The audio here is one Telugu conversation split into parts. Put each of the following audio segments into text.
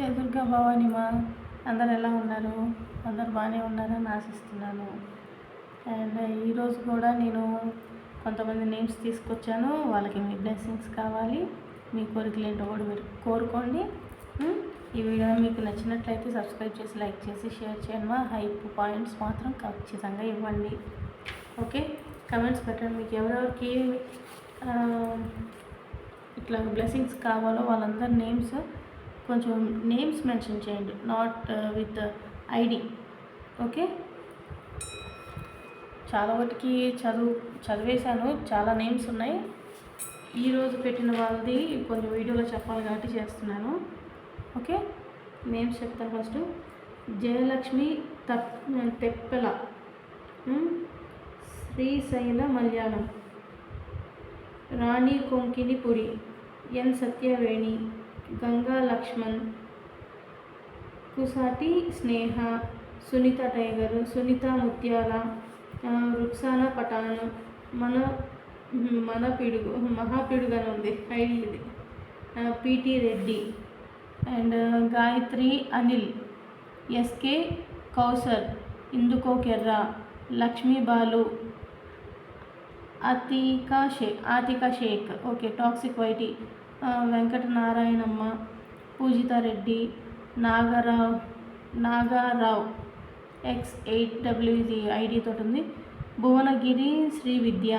జయ దుర్గా భవానిమా అందరు ఎలా ఉన్నారు? అందరు బాగానే ఉన్నారని ఆశిస్తున్నాను. అండ్ ఈరోజు కూడా నేను కొంతమంది నేమ్స్ తీసుకొచ్చాను. వాళ్ళకి మీ బ్లెస్సింగ్స్ కావాలి. మీ కోరికలు ఏంటో కూడా మీరు కోరుకోండి. ఈ వీడియో మీకు నచ్చినట్లయితే సబ్స్క్రైబ్ చేసి లైక్ చేసి షేర్ చేయండి. మా హైప్ పాయింట్స్ మాత్రం ఖచ్చితంగా ఇవ్వండి. ఓకే? కమెంట్స్ పెట్టండి. మీకు ఎవరెవరికి ఇట్లా బ్లెస్సింగ్స్ కావాలో వాళ్ళందరి నేమ్స్ కొంచెం నేమ్స్ మెన్షన్ చేయండి. నాట్ విత్ ఐడి ఓకే చాలా వాటికి చదువు చదివేశాను. చాలా నేమ్స్ ఉన్నాయి. ఈరోజు పెట్టిన వాళ్ళది కొంచెం వీడియోలో చెప్పాలి కాబట్టి చేస్తున్నాను. ఓకే నేమ్స్ చెప్తాను ఫస్ట్ జయలక్ష్మి తప్ తెప్పెల. Hmm? Srisaila Malayalam. Rani Konkinipuri N Satyaveni. Ganga Lakshman Kusati Sneha Sunitha tiger Sunitha Mutyala Ruksana Rukhsana మన మన పిడుగు మహాపిడుగు ఉంది ఐడి ఇది PT Reddy and Gayatri Anil SK Kausar ఇందుకో కెర్రా లక్ష్మీ బాలు అతికా షే ఆతికా షేక్ ఓకే టాక్సిక్ YT. Venkatanarayanamma Venkata Narayanamma Nagarao Nagarao X eight W ఇది ఐడి తోటి ఉంది భువనగిరి శ్రీ విద్య.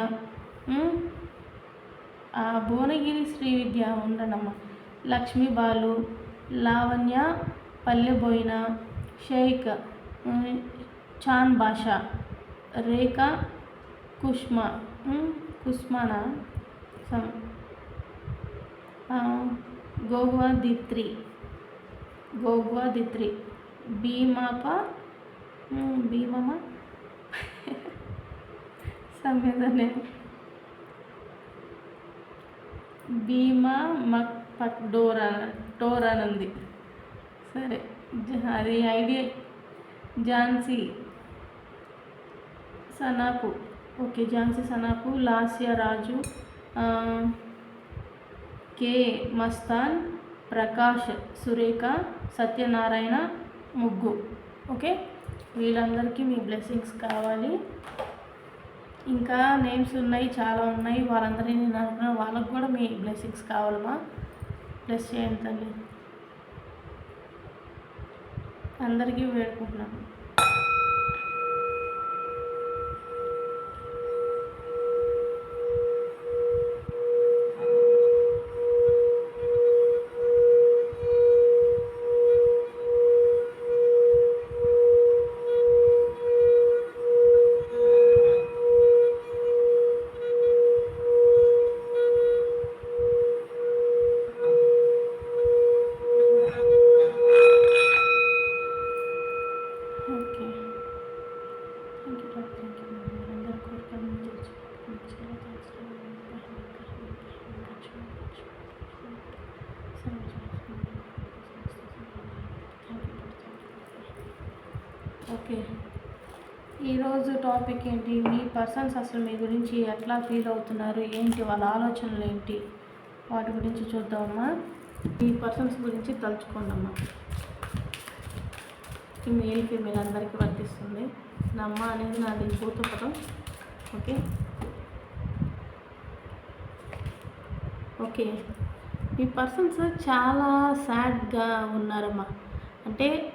ఆ భువనగిరి శ్రీ విద్య ఉండనమ్మ లక్ష్మీ బాలు లావణ్య పల్లెబోయిన షేక్ చాన్ భాష రేఖ కుష్మా. కుష్మానా? కుష్మానా సం ఆ, గోగువా దిత్రి గోగువా దిత్రి భీమాప భీమమ్మ సమేదనే భీమా మక్ పక్ డోరా డోర్ అని ఉంది సరే జ- అది idea. Jhansi. Sanapu okay Jhansi Sanapu Lasya Raju. K. Mastan Prakash Surekha Satyanarayana ముగ్గు. ఓకే? వీళ్ళందరికీ మీ బ్లెస్సింగ్స్ కావాలి. ఇంకా నేమ్స్ ఉన్నాయి చాలా ఉన్నాయి. వాళ్ళందరినీ నేను అనుకున్న వాళ్ళకు కూడా మీ బ్లెస్సింగ్స్ కావాలమ్మా. బ్లెస్ చేయండి తల్లి. అందరికీ వేడుకుంటున్నాను. ఓకే. ఈరోజు టాపిక్ ఏంటి? మీ పర్సన్స్ అసలు మీ గురించి ఎట్లా ఫీల్ అవుతున్నారు? ఏంటి? వాళ్ళ ఆలోచనలు ఏంటి? వాటి గురించి చూద్దామమ్మా. మీ పర్సన్స్ గురించి తలుచుకోండమ్మా. ఈ మేల్ ఫీమేల్ అందరికీ వర్తిస్తుంది. నా అమ్మ అనేది నాది భూతపదం ఓకే. ఓకే. మీ పర్సన్స్ చాలా సాడ్గా ఉన్నారమ్మా. అంటే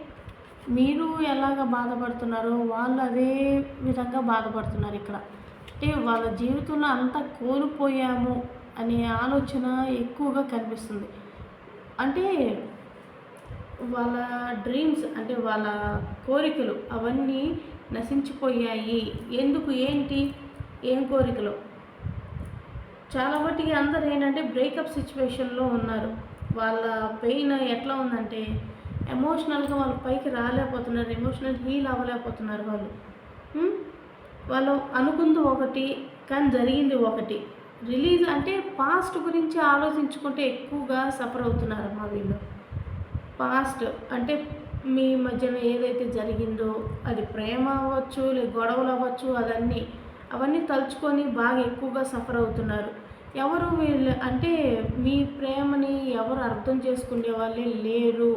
మీరు ఎలాగ బాధపడుతున్నారో వాళ్ళు అదే విధంగా బాధపడుతున్నారు ఇక్కడ. అంటే వాళ్ళ జీవితంలో అంతా కోల్పోయాము అనే ఆలోచన ఎక్కువగా కనిపిస్తుంది. అంటే వాళ్ళ డ్రీమ్స్ అంటే వాళ్ళ కోరికలు అవన్నీ నశించిపోయాయి. ఎందుకు? ఏంటి? ఏం కోరికలు? చాలా మటుకి అందరు ఏంటంటే బ్రేకప్ సిచ్యువేషన్లో ఉన్నారు. వాళ్ళ పెయిన్ ఎట్లా ఉందంటే ఎమోషనల్గా వాళ్ళు పైకి రాలేకపోతున్నారు. ఎమోషనల్ హీల్ అవ్వలేకపోతున్నారు వాళ్ళు. వాళ్ళు అనుకుంది ఒకటి కానీ జరిగింది ఒకటి. రిలీజ్ అంటే పాస్ట్ గురించి ఆలోచించుకుంటే ఎక్కువగా సఫర్ అవుతున్నారు మా వీళ్ళు. పాస్ట్ అంటే మీ మధ్యన ఏదైతే జరిగిందో అది ప్రేమ అవ్వచ్చు లేదా గొడవలు అవ్వచ్చు అదన్నీ అవన్నీ తలుచుకొని బాగా ఎక్కువగా సఫర్ అవుతున్నారు. ఎవరు వీళ్ళు అంటే మీ ప్రేమని ఎవరు అర్థం చేసుకునే వాళ్ళే లేరు.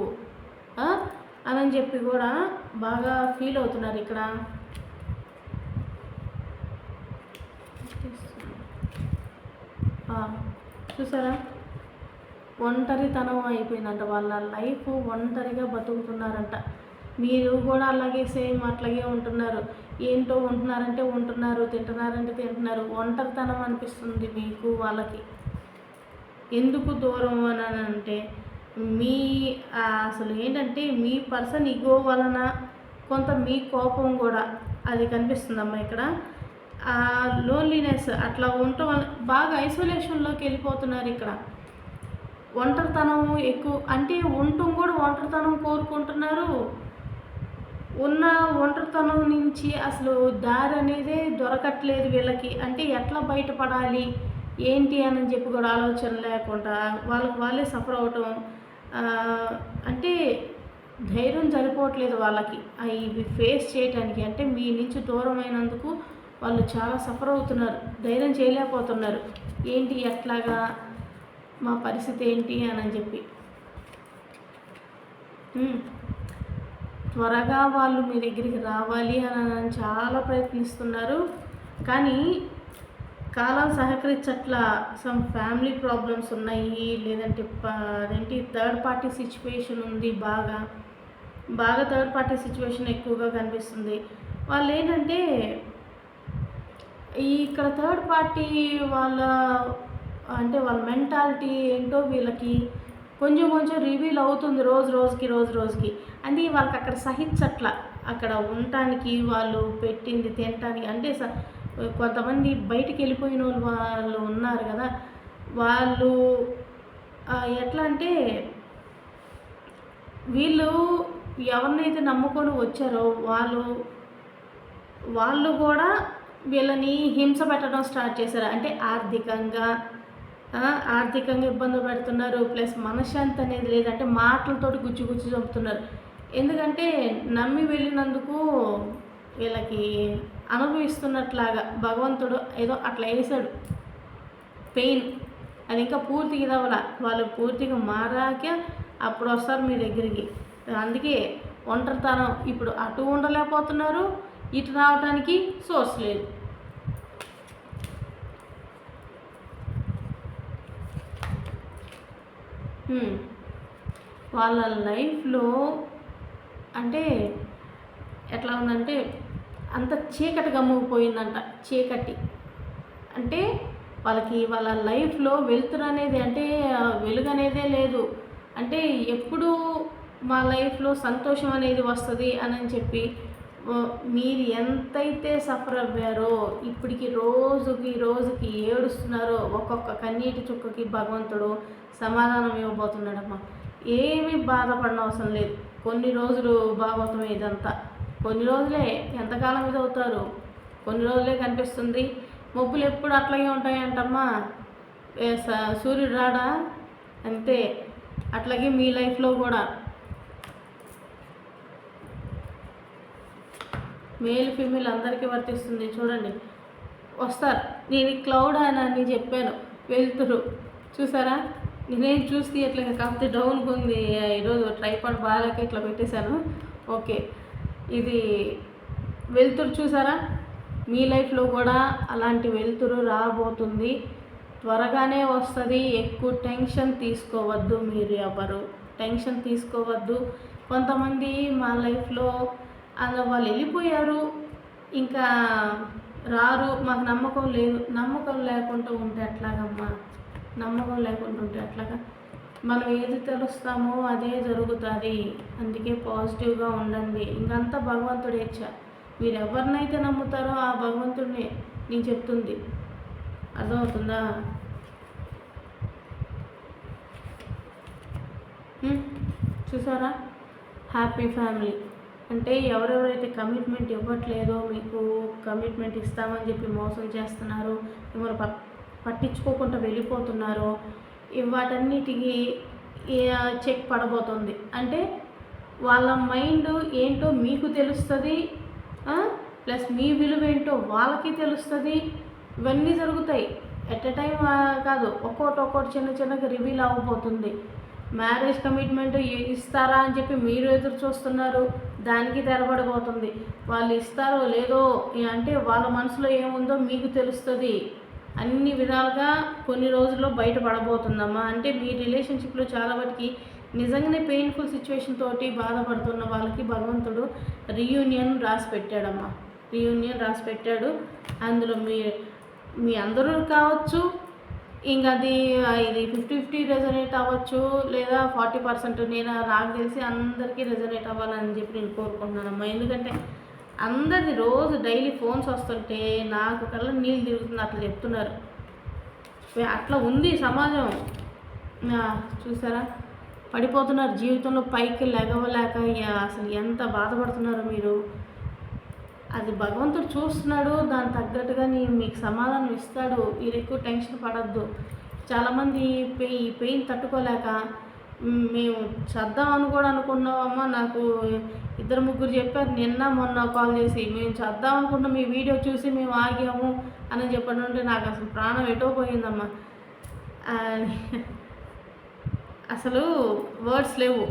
అని చెప్పి కూడా బాగా ఫీల్ అవుతున్నారు ఇక్కడ. చూసారా? ఒంటరితనం అయిపోయిందంట వాళ్ళ లైఫ్ ఒంటరిగా బతుకుతున్నారంట. మీరు కూడా అలాగే సేమ్ అట్లాగే ఉంటున్నారు. ఏంటో ఉంటున్నారంటే ఉంటున్నారు తింటున్నారంటే తింటున్నారు. ఒంటరితనం అనిపిస్తుంది మీకు వాళ్ళకి. ఎందుకు దూరం అని అంటే మీ అసలు ఏంటంటే మీ పర్సన్ ఇగో వలన కొంత మీ కోపం కూడా అది కనిపిస్తుందమ్మా ఇక్కడ. ఆ లోన్లీనెస్ అట్లా ఉండటం వల్ల బాగా ఐసోలేషన్లోకి వెళ్ళిపోతున్నారు ఇక్కడ. ఒంటరితనం ఎక్కువ అంటే ఉండటం కూడా ఒంటరితనం కోరుకుంటున్నారు. ఉన్న ఒంటరితనం నుంచి అసలు దారి అనేదే దొరకట్లేదు వీళ్ళకి. అంటే ఎట్లా బయటపడాలి? ఏంటి అని చెప్పి కూడా ఆలోచన లేకుండా వాళ్ళకి వాళ్ళే సఫర్ అవటం అంటే ధైర్యం సరిపోవట్లేదు వాళ్ళకి. అవి ఇవి ఫేస్ చేయటానికి. అంటే మీ నుంచి దూరం అయినందుకు వాళ్ళు చాలా సఫర్ అవుతున్నారు. ధైర్యం చేయలేకపోతున్నారు. ఏంటి ఎట్లాగా మా పరిస్థితి ఏంటి అని చెప్పి. త్వరగా వాళ్ళు మీ దగ్గరికి రావాలి అని చాలా ప్రయత్నిస్తున్నారు. కానీ కాలం సహకరించట్ల. సమ్ ఫ్యామిలీ ప్రాబ్లమ్స్ ఉన్నాయి లేదంటే ప- అదేంటి థర్డ్ పార్టీ సిచ్యువేషన్ ఉంది బాగా. బాగా థర్డ్ పార్టీ సిచ్యువేషన్ ఎక్కువగా కనిపిస్తుంది. వాళ్ళు ఏంటంటే ఈ ఇక్కడ థర్డ్ పార్టీ వాళ్ళ అంటే వాళ్ళ మెంటాలిటీ ఏంటో వీళ్ళకి కొంచెం కొంచెం రివీల్ అవుతుంది రోజు రోజుకి రోజు రోజుకి. అంటే వాళ్ళకి అక్కడ సహించట్ల. అక్కడ ఉండటానికి వాళ్ళు పెట్టింది తినటానికి. అంటే స కొంతమంది బయటికి వెళ్ళిపోయిన వాళ్ళు వాళ్ళు ఉన్నారు కదా వాళ్ళు ఎట్లా అంటే వీళ్ళు ఎవరినైతే నమ్ముకొని వచ్చారో వాళ్ళు వాళ్ళు కూడా వీళ్ళని హింస పెట్టడం స్టార్ట్ చేశారు. అంటే ఆర్థికంగా ఆర్థికంగా ఇబ్బంది పెడుతున్నారు ప్లస్ మనశ్శాంతి అనేది లేదంటే మాటలతోటి గుచ్చి గుచ్చి చంపుతున్నారు. ఎందుకంటే నమ్మి వెళ్ళినందుకు వీళ్ళకి అనుభవిస్తున్నట్లాగా భగవంతుడు ఏదో అట్లా వేసాడు పెయిన్. అది ఇంకా పూర్తిగా ఇదవల వాళ్ళు పూర్తిగా మారాక అప్పుడు వస్తారు మీ దగ్గరికి. అందుకే ఒంటరితనం. ఇప్పుడు అటు ఉండలేకపోతున్నారు ఇటు రావడానికి సోర్స్ లేదు. వాళ్ళ లైఫ్లో అంటే ఎట్లా ఉందంటే అంత చీకటి గమ్ముకుపోయిందంట చీకటి. అంటే వాళ్ళకి వాళ్ళ లైఫ్లో వెలుతురు అనేది అంటే వెలుగు అనేదే లేదు. అంటే ఎప్పుడు మా లైఫ్లో సంతోషం అనేది వస్తుంది అని చెప్పి మీరు ఎంతైతే సఫర్ అవ్వారో ఇప్పటికి రోజుకి రోజుకి ఏడుస్తున్నారో ఒక్కొక్క కన్నీటి చుక్కకి భగవంతుడు సమాధానం ఇవ్వబోతున్నాడమ్మా. ఏమీ బాధపడిన అవసరం లేదు. కొన్ని రోజులు బాగోతాం ఇదంతా. కొన్ని రోజులే ఎంతకాలం ఇది అవుతారు కొన్ని రోజులే కనిపిస్తుంది. మబ్బులు ఎప్పుడు అట్లాగే ఉంటాయంటమ్మా. సూర్యుడు రాడా? అంతే. అట్లాగే మీ లైఫ్లో కూడా. మేల్ ఫీమేల్ అందరికీ వర్తిస్తుంది. చూడండి. వస్తారు. నేను క్లౌడ్ అని అని చెప్పాను. వెళ్తురు. చూసారా? నేనేం చూసి ఇట్లా కాకపోతే డౌన్గా ఉంది. ఈరోజు ట్రైపాడ్ బాగాలేక ఇట్లా పెట్టేశాను. ఓకే. ఇది వెళ్తురు చూసారా? మీ లైఫ్లో కూడా అలాంటి వెళ్తురు రాబోతుంది. త్వరగానే వస్తుంది. ఎక్కువ టెన్షన్ తీసుకోవద్దు మీరు ఎవరు. టెన్షన్ తీసుకోవద్దు. కొంతమంది మా లైఫ్లో అలా వాళ్ళు వెళ్ళిపోయారు. ఇంకా రారు. మాకు నమ్మకం లేదు. నమ్మకం లేకుండా ఉంటే ఎట్లాగమ్మా? నమ్మకం లేకుండా ఉంటే ఎట్లాగా? మనం ఏది తెలుస్తామో అదే జరుగుతుంది. అందుకే పాజిటివ్గా ఉండండి. ఇంకంతా భగవంతుడే ఇచ్చా. మీరు ఎవరినైతే నమ్ముతారో ఆ భగవంతుడిని నేను చెప్తుంది. అర్థమవుతుందా? చూసారా? Happy family. అంటే ఎవరెవరైతే కమిట్మెంట్ ఇవ్వట్లేదో మీకు కమిట్మెంట్ ఇస్తామని చెప్పి మోసం చేస్తున్నారో మిమ్మల్ని పట్ పట్టించుకోకుండా వెళ్ళిపోతున్నారో వాటన్నిటికీ చెక్ పడబోతుంది. అంటే వాళ్ళ మైండ్ ఏంటో మీకు తెలుస్తుంది ప్లస్ మీ విలువ ఏంటో వాళ్ళకి తెలుస్తుంది. ఇవన్నీ జరుగుతాయి. ఎట్ ఎ టైం కాదు ఒక్కోటి ఒక్కోటి చిన్న చిన్నగా రివీల్ అవ్వబోతుంది మ్యారేజ్ కమిట్మెంట్ ఇస్తారా అని చెప్పి మీరు ఎదురు చూస్తున్నారు. దానికి తెరబడిపోతుంది వాళ్ళు ఇస్తారో లేదో అంటే వాళ్ళ మనసులో ఏముందో మీకు తెలుస్తుంది. అన్ని విధాలుగా కొన్ని రోజుల్లో బయటపడబోతుందమ్మా. అంటే మీ రిలేషన్షిప్లో చాలా వాటికి నిజంగానే పెయిన్ఫుల్ సిచ్యువేషన్ తోటి బాధపడుతున్న వాళ్ళకి భగవంతుడు రీయూనియన్ రాసి పెట్టాడమ్మా. రీయూనియన్ రాసి పెట్టాడు. అందులో మీ మీ అందరూ కావచ్చు ఇంకా అది ఇది ఫిఫ్టీ ఫిఫ్టీ రెజనేట్ అవ్వచ్చు లేదా ఫార్టీ పర్సెంట్ నేను నాకు తెలిసి అందరికీ రెజనేట్ అవ్వాలని చెప్పి నేను కోరుకుంటున్నానమ్మా. ఎందుకంటే అందరిది రోజు డైలీ ఫోన్స్ వస్తుంటే నాకు కళ్ళ నీళ్ళు తిరుగుతుంది అట్లా చెప్తున్నారు. అట్లా ఉంది సమాజం. చూసారా? పడిపోతున్నారు జీవితంలో పైకి లెగవలేక అసలు ఎంత బాధపడుతున్నారో మీరు? అది భగవంతుడు చూస్తున్నాడు దాని తగ్గట్టుగా నేను మీకు సమాధానం ఇస్తాడు. మీరు ఎక్కువ టెన్షన్ పడద్దు. చాలామంది ఈ పెయిన్ తట్టుకోలేక మేము చద్దామని కూడా అనుకున్నామమ్మా. నాకు ఇద్దరు ముగ్గురు చెప్పారు నిన్న మొన్న కాల్ చేసి మేము చద్దాం అనుకున్న మీ వీడియో చూసి మేము ఆగాము అని చెప్పడం అంటే నాకు అసలు ప్రాణం ఎటో పోయిందమ్మా. అసలు వర్డ్స్ లేవు.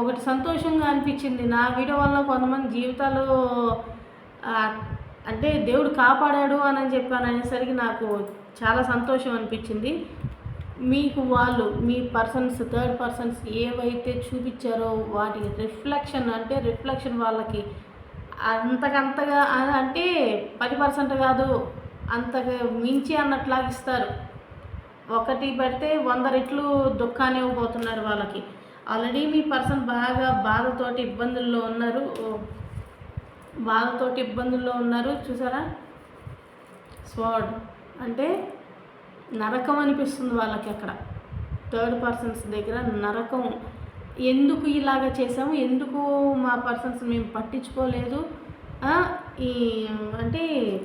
ఒకటి సంతోషంగా అనిపించింది నా వీడియో వల్ల కొంతమంది జీవితాలు అంటే దేవుడు కాపాడాడు అని చెప్పాను అనేసరికి నాకు చాలా సంతోషం అనిపించింది. మీకు వాళ్ళు మీ పర్సన్స్ థర్డ్ పర్సన్స్ ఏవైతే చూపించారో వాటి రిఫ్లెక్షన్ అంటే రిఫ్లెక్షన్ వాళ్ళకి అంతకంతగా అంటే పది పర్సెంట్ కాదు అంతగా మించి అన్నట్లాగా ఇస్తారు. ఒకటి పెడితే వంద రెట్లు దుఃఖాన్ని ఇవ్వబోతున్నారు వాళ్ళకి. ఆల్రెడీ మీ పర్సన్ బాగా బాధతోటి ఇబ్బందుల్లో ఉన్నారు. బాధతోటి ఇబ్బందుల్లో ఉన్నారు. చూసారా? స్వాడ్ అంటే నరకం అనిపిస్తుంది వాళ్ళకి అక్కడ. థర్డ్ పర్సన్స్ దగ్గర నరకం. ఎందుకు ఇలాగ చేసాము ఎందుకు మా పర్సన్స్ మేము పట్టించుకోలేదు? ఈ అంటే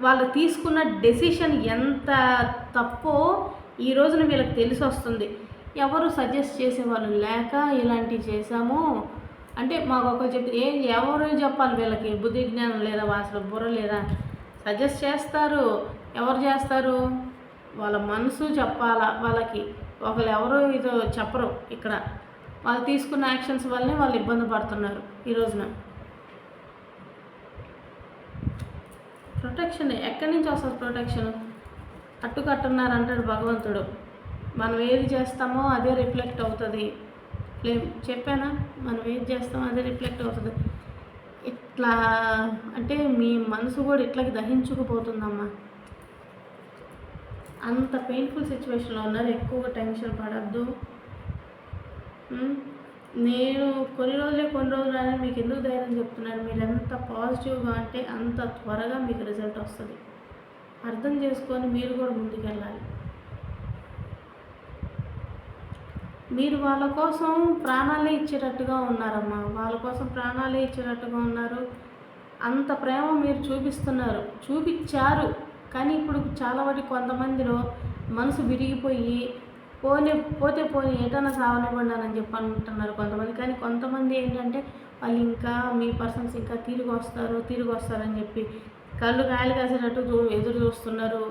వాళ్ళు తీసుకున్న డెసిషన్ ఎంత తప్పో ఈ రోజున వీళ్ళకి తెలిసి వస్తుంది. ఎవరు సజెస్ట్ చేసేవాళ్ళు లేక ఇలాంటివి చేశాము? అంటే మాకు ఒక చెప్తే ఏ ఎవరు చెప్పాలి వీళ్ళకి? బుద్ధి జ్ఞానం లేదా? అసలు బుర్ర లేదా? సజెస్ట్ చేస్తారు. ఎవరు చేస్తారు? వాళ్ళ మనసు చెప్పాలా? వాళ్ళకి ఒకరు ఎవరు ఇదో చెప్పరు ఇక్కడ. వాళ్ళు తీసుకున్న యాక్షన్స్ వల్లనే వాళ్ళు ఇబ్బంది పడుతున్నారు ఈ రోజున. ప్రొటెక్షన్ ఎక్కడి నుంచి వస్తుంది ప్రొటెక్షన్? అట్టుకట్టున్నారు అంటాడు భగవంతుడు. మనం ఏది చేస్తామో అదే రిఫ్లెక్ట్ అవుతుంది. చెప్పానా? మనం ఏది చేస్తామో అదే రిఫ్లెక్ట్ అవుతుంది. ఇట్లా అంటే మీ మనసు కూడా ఇట్లకి దహించుకుపోతుందమ్మా. అంత పెయిన్ఫుల్ సిచ్యువేషన్లో ఉన్నారు. ఎక్కువగా టెన్షన్ పడద్దు. నేను కొన్ని రోజులే కొన్ని రోజులు అనేది మీకు ఎందుకు ధైర్యం చెప్తున్నాను? మీరు ఎంత పాజిటివ్గా అంటే అంత త్వరగా మీకు రిజల్ట్ వస్తుంది. అర్థం చేసుకొని మీరు కూడా ముందుకెళ్ళాలి. మీరు వాళ్ళ కోసం ప్రాణాలే ఇచ్చేటట్టుగా ఉన్నారమ్మా. వాళ్ళ కోసం ప్రాణాలే ఇచ్చేటట్టుగా ఉన్నారు. అంత ప్రేమ మీరు చూపిస్తున్నారు. చూపించారు. కానీ ఇప్పుడు చాలా వరకు కొంతమందిలో మనసు విరిగిపోయి పోనీ పోతే పోనీ ఏటన్నా సావనివ్వండానని చెప్పి అంటున్నారు కొంతమంది. కానీ కొంతమంది ఏంటంటే వాళ్ళు ఇంకా మీ పర్సన్స్ ఇంకా తిరిగి వస్తారు తిరిగి వస్తారని చెప్పి కళ్ళు కాయలు కాసేటట్టు ఎదురు చూస్తున్నారు.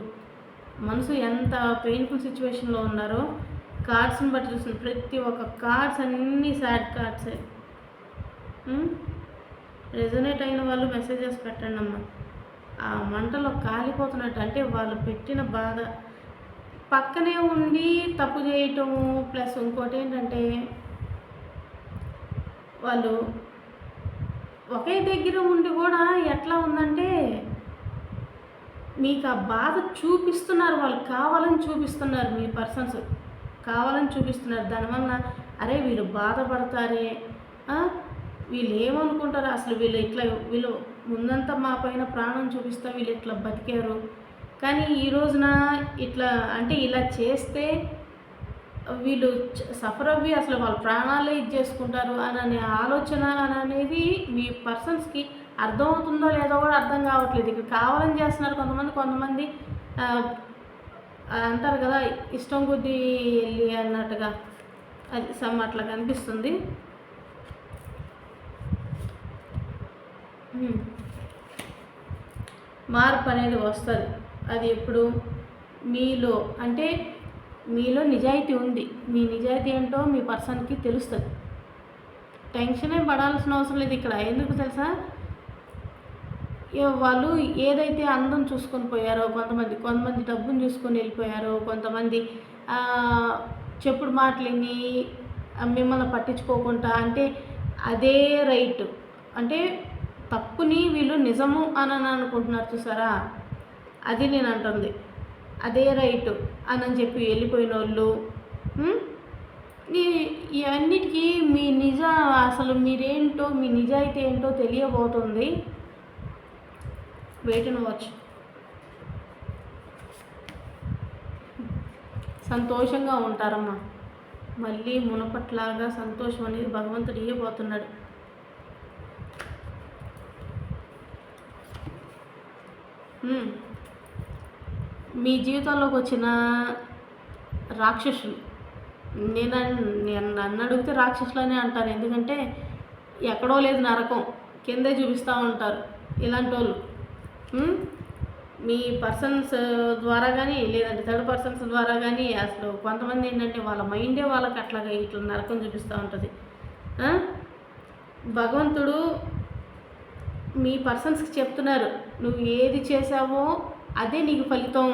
మనసు ఎంత పెయిన్ఫుల్ సిచ్యువేషన్లో ఉన్నారో కార్డ్స్ని బట్టి చూస్తుంది ప్రతి ఒక్క కార్డ్స్ అన్నీ సాడ్ కార్డ్సే రెజొనేట్ అయిన వాళ్ళు మెసేజెస్ పెట్టండి అమ్మా ఆ మంటలో కాలిపోతున్నట్టు అంటే వాళ్ళు పెట్టిన బాధ. పక్కనే ఉండి తప్పు చేయటము ప్లస్ ఇంకోటి ఏంటంటే వాళ్ళు ఒకే దగ్గర ఉండి కూడా ఎట్లా ఉందంటే మీకు ఆ బాధ చూపిస్తున్నారు వాళ్ళు కావాలని చూపిస్తున్నారు మీ పర్సన్స్ కావాలని చూపిస్తున్నారు. దానివల్ల అరే వీళ్ళు బాధపడతారే వీళ్ళు ఏమనుకుంటారు అసలు వీళ్ళు ఇట్లా వీళ్ళు ముందంతా మా పైన ప్రాణం చూపిస్తా వీళ్ళు ఇట్లా బతికారు. కానీ ఈ రోజున ఇట్లా అంటే ఇలా చేస్తే వీళ్ళు సఫర్ అవ్వి అసలు వాళ్ళ ప్రాణాలే ఇది చేసుకుంటారు అని అనే ఆలోచన అనేది మీ పర్సన్స్కి అర్థమవుతుందో లేదో కూడా అర్థం కావట్లేదు. ఇక్కడ కావాలని చేస్తున్నారు కొంతమంది కొంతమంది అంటారు కదా ఇష్టం కొద్దీ వెళ్ళి అన్నట్టుగా. అది సమ్ అట్లా కనిపిస్తుంది. మార్పు అనేది వస్తుంది. అది ఎప్పుడు? మీలో. అంటే మీలో నిజాయితీ ఉంది. మీ నిజాయితీ ఏంటో మీ పర్సన్కి తెలుస్తుంది. టెన్షన్ ఏం పడాల్సిన అవసరం లేదు ఇక్కడ. ఎందుకు తెలుసా? వాళ్ళు ఏదైతే అందం చూసుకొని పోయారో కొంతమంది కొంతమంది డబ్బును చూసుకొని వెళ్ళిపోయారో కొంతమంది చెప్పుడు మాటలని మిమ్మల్ని పట్టించుకోకుండా అంటే అదే రైట్. అంటే తప్పుని వీళ్ళు నిజము అని అనుకుంటున్నారు చూసారా? అది నేను అంటుంది అదే రైట్ అని అని చెప్పి వెళ్ళిపోయిన వాళ్ళు ఇవన్నిటికీ మీ నిజ అసలు మీరేంటో మీ నిజాయితీ ఏంటో తెలియబోతుంది. వెయిట్ అండ్ వాచ్ సంతోషంగా ఉంటారమ్మా. మళ్ళీ మునపట్లాగా సంతోషం అనేది భగవంతుడు ఇవ్వబోతున్నాడు మీ జీవితంలోకి వచ్చిన రాక్షసులు. నేను నేను నన్ను అడిగితే రాక్షసులనే అంటాను ఎందుకంటే ఎక్కడో లేదు నరకం. కిందే చూపిస్తూ ఉంటారు. ఇలాంటి వాళ్ళు మీ పర్సన్స్ ద్వారా కానీ లేదంటే థర్డ్ పర్సన్స్ ద్వారా కానీ అసలు కొంతమంది ఏంటంటే వాళ్ళ మైండే వాళ్ళకి అట్లాగా ఇట్లా నరకం చూపిస్తూ ఉంటుంది. భగవంతుడు మీ పర్సన్స్కి చెప్తున్నారు. నువ్వు ఏది చేసావో అదే నీకు ఫలితం.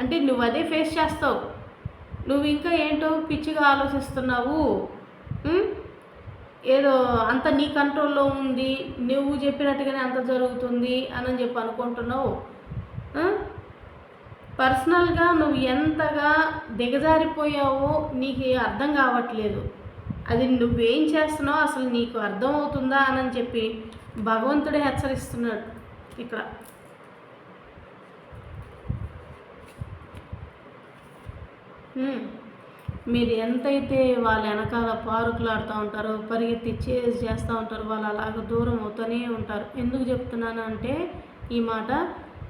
అంటే నువ్వు అదే ఫేస్ చేస్తావు. నువ్వు ఇంకా ఏంటో పిచ్చిగా ఆలోచిస్తున్నావు. ఏదో అంత నీ కంట్రోల్లో ఉంది నువ్వు చెప్పినట్టుగానే అంత జరుగుతుంది అని చెప్పి అనుకుంటున్నావు. పర్సనల్గా నువ్వు ఎంతగా దిగజారిపోయావో నీకు అర్థం కావట్లేదు. అది నువ్వేం చేస్తున్నావు అసలు నీకు అర్థం అవుతుందా అని చెప్పి భగవంతుడే హెచ్చరిస్తున్నాడు ఇక్కడ. మీరు ఎంతైతే వాళ్ళ వెనకాల పార్కులు ఆడుతూ ఉంటారో పరిగెత్తి చేసి చేస్తూ ఉంటారు వాళ్ళు అలాగ దూరం అవుతూనే ఉంటారు. ఎందుకు చెప్తున్నాను అంటే ఈ మాట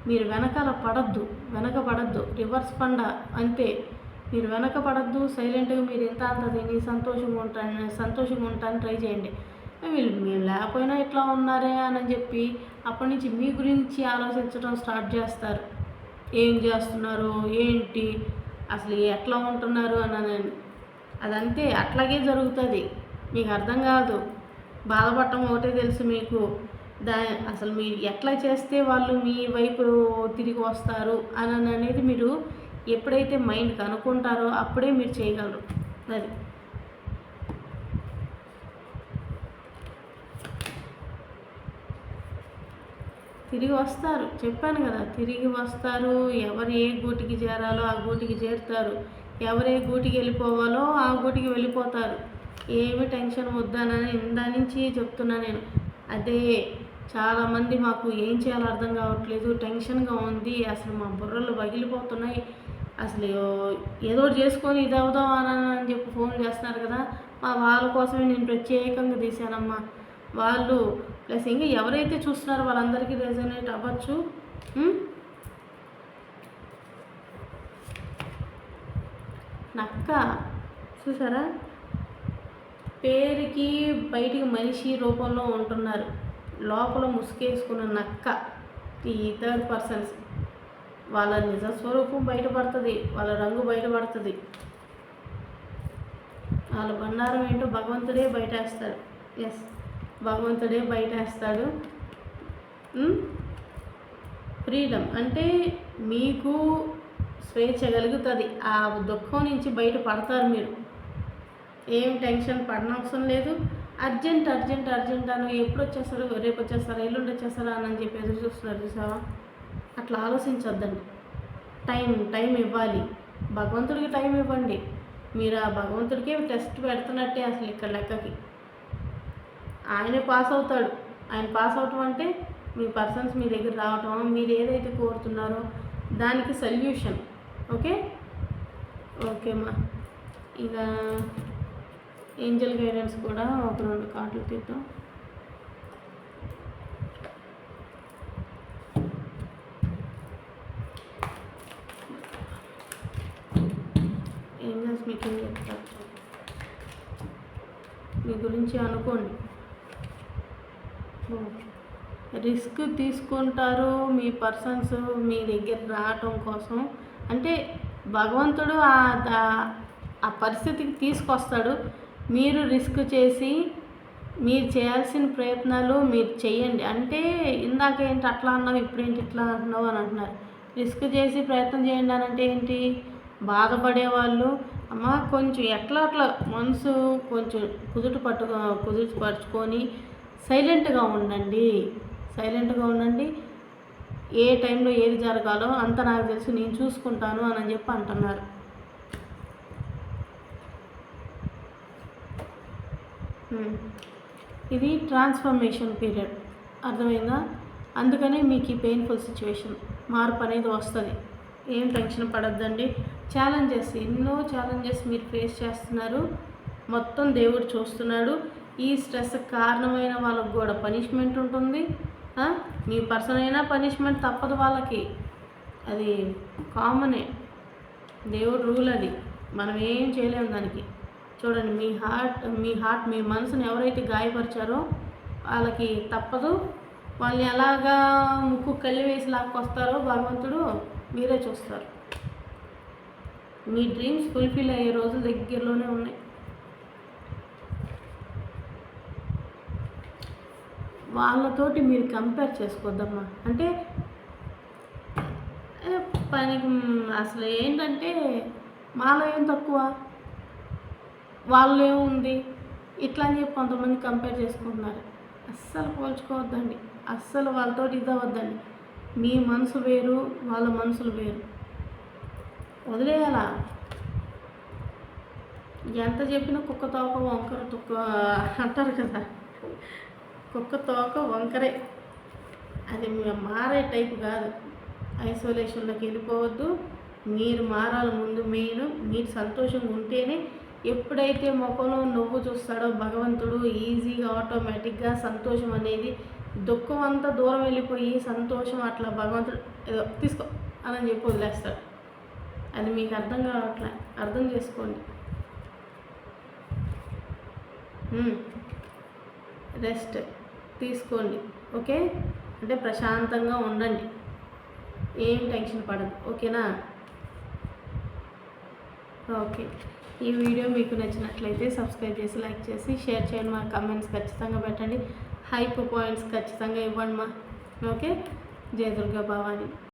మీరు వెనకాల పడద్దు వెనక పడద్దు రివర్స్ పండ అంతే. మీరు వెనక పడద్దు సైలెంట్గా మీరు ఎంత అంత తిని సంతోషంగా ఉంటాను సంతోషంగా ఉంటాను ట్రై చేయండి. వీళ్ళు మీరు లేకపోయినా ఇట్లా ఉన్నారే అని చెప్పి అప్పటి నుంచి మీ గురించి ఆలోచించడం స్టార్ట్ చేస్తారు. ఏం చేస్తున్నారు? ఏంటి? అసలు ఎట్లా ఉంటున్నారు అని అదంతే అట్లాగే జరుగుతుంది. మీకు అర్థం కాదు. బాధపడటం ఒకటే తెలుసు మీకు. దా అసలు మీరు ఎట్లా చేస్తే వాళ్ళు మీ వైపు తిరిగి వస్తారు అని అనేది మీరు ఎప్పుడైతే మైండ్కి అనుకుంటారో అప్పుడే మీరు చేయగలరు. అది. తిరిగి వస్తారు. చెప్పాను కదా తిరిగి వస్తారు. ఎవరు ఏ గూటికి చేరాలో ఆ గూటికి చేరుతారు. ఎవరు ఏ గూటికి వెళ్ళిపోవాలో ఆ గూటికి వెళ్ళిపోతారు. ఏమి టెన్షన్ వద్దానని ఇందా నుంచి చెప్తున్నా నేను. అదే చాలామంది మాకు ఏం చేయాలో అర్థం కావట్లేదు. టెన్షన్గా ఉంది. అసలు మా బుర్రలు పగిలిపోతున్నాయి. అసలు ఏదో చేసుకొని ఇది అవుదాం అని చెప్పి ఫోన్ చేస్తున్నారు కదా. మా వాళ్ళ కోసమే నేను ప్రత్యేకంగా తీశానమ్మా. వాళ్ళు ప్లస్ ఇంకా ఎవరైతే చూస్తున్నారో వాళ్ళందరికీ రెజనేట్ అవ్వచ్చు. నక్క చూసారా? పేరుకి బయటికి మనిషి రూపంలో ఉంటున్నారు. లోపల ముసుగేసుకున్న నక్క ఈ థర్డ్ పర్సన్స్ వాళ్ళ నిజ స్వరూపం బయటపడుతుంది వాళ్ళ రంగు బయటపడుతుంది. వాళ్ళ బండారం ఏంటో భగవంతుడే బయటేస్తాడు ఎస్ భగవంతుడే బయటేస్తాడు. ఫ్రీడమ్ అంటే మీకు స్వేచ్ఛ కలుగుతుంది. ఆ దుఃఖం నుంచి బయట పడతారు మీరు. ఏం టెన్షన్ పడనవసరం లేదు. అర్జెంట్ అర్జెంట్ అర్జెంట్ అని ఎప్పుడు వచ్చేస్తారు? రేపు వచ్చేస్తారా? ఎల్లుండి వచ్చేస్తారా? అని చెప్పి ఎదురు చూస్తున్నారు చూసావా? అట్లా ఆలోచించొద్దండి. టైం టైం ఇవ్వాలి. భగవంతుడికి టైం ఇవ్వండి. మీరు ఆ భగవంతుడికే టెస్ట్ పెడుతున్నట్టే అసలు ఇక్కడ లెక్కకి. ఆయనే పాస్ అవుతాడు. ఆయన పాస్ అవటం అంటే మీ పర్సన్స్ మీ దగ్గర రావటం మీరు ఏదైతే కోరుతున్నారో దానికి సొల్యూషన్. ఓకే? ఓకే ఇలా ఇక ఏంజల్ గైడెన్స్ కూడా ఒక రెండు కార్డులు తీద్దాం. ఏంజల్స్ మీకు ఏం చెప్తారు? మీ గురించి అనుకోండి. రిస్క్ తీసుకుంటారు మీ పర్సన్స్ మీ దగ్గర రావటం కోసం. అంటే భగవంతుడు ఆ ఆ పరిస్థితికి తీసుకొస్తాడు. మీరు రిస్క్ చేసి మీరు చేయాల్సిన ప్రయత్నాలు మీరు చేయండి. అంటే ఇందాక ఏంటి అట్లా అన్నావు ఇప్పుడేంటి ఇట్లా అంటున్నావు అని అంటున్నారు. రిస్క్ చేసి ప్రయత్నం చేయండి అని అంటే ఏంటి? బాధపడే వాళ్ళు అమ్మ కొంచెం ఎట్లా అట్లా మనసు కొంచెం కుదుట పట్టు కుదుట పరుచుకొని సైలెంట్గా ఉండండి. సైలెంట్గా ఉండండి. ఏ టైంలో ఏది జరగాలో అంత నాకు తెలుసు నేను చూసుకుంటాను అని చెప్పి అంటున్నారు. ఇది ట్రాన్స్ఫర్మేషన్ పీరియడ్. అర్థమైందా? అందుకనే మీకు ఈ పెయిన్ఫుల్ సిచ్యువేషన్ మార్పు అనేది వస్తుంది. ఏం టెన్షన్ పడద్దండి. ఛాలెంజెస్ ఎన్నో ఛాలెంజెస్ మీరు ఫేస్ చేస్తున్నారు. మొత్తం దేవుడు చూస్తున్నాడు. ఈ స్ట్రెస్ కారణమైన వాళ్ళకు కూడా పనిష్మెంట్ ఉంటుంది. మీ పర్సన్ అయినా పనిష్మెంట్ తప్పదు వాళ్ళకి. అది కామనే. దేవుడు రూల్ అది. మనం ఏం చేయలేము దానికి. చూడండి మీ హార్ట్ మీ హార్ట్ మీ మనసుని ఎవరైతే గాయపరిచారో వాళ్ళకి తప్పదు. వాళ్ళని ఎలాగా ముక్కు కళ్ళు వేసి లాక్కొస్తారో భగవంతుడు మీరే చూస్తారు. మీ డ్రీమ్స్ ఫుల్ఫిల్ అయ్యే రోజులు దగ్గరలోనే ఉన్నాయి. వాళ్ళతోటి మీరు కంపేర్ చేసుకోవద్దమ్మా. అంటే ఏ, పనికి అసలు ఏంటంటే మాలో ఏం తక్కువ? వాళ్ళు ఏముంది ఇట్లా అని చెప్పి కొంతమంది కంపేర్ చేసుకుంటున్నారు. అస్సలు పోల్చుకోవద్దండి. అస్సలు వాళ్ళతో ఇదవద్దండి మీ మనసు వేరు వాళ్ళ మనసులు వేరు. వదిలేయాలా? ఎంత చెప్పినా కుక్క తోక వంకర తుక్క అంటారు కదా. కుక్క తోక వంకరే. అది మారే టైపు కాదు. ఐసోలేషన్లోకి వెళ్ళిపోవద్దు. మీరు మారాలి ముందు మెయిన్ మీరు సంతోషంగా ఉంటేనే ఎప్పుడైతే ముఖంలో నవ్వు చూస్తాడో భగవంతుడు ఈజీగా ఆటోమేటిక్గా సంతోషం అనేది దుఃఖం అంతా దూరం వెళ్ళిపోయి సంతోషం అట్లా భగవంతుడు ఏదో తీసుకో అని చెప్పి వదిలేస్తాడు. అది మీకు అర్థం కావట్లే. అర్థం చేసుకోండి. రెస్ట్. తీసుకోండి ఓకే? అంటే ప్రశాంతంగా ఉండండి. ఏం టెన్షన్ పడదు ఓకేనా? ఓకే. ఈ వీడియో మీకు నచ్చినట్లయితే సబ్స్క్రైబ్ చేసి లైక్ చేసి షేర్ చేయండి మా కమెంట్స్ ఖచ్చితంగా పెట్టండి. హైప్ పాయింట్స్ ఖచ్చితంగా ఇవ్వండి మా ఓకే? జయ దుర్గా భవాని.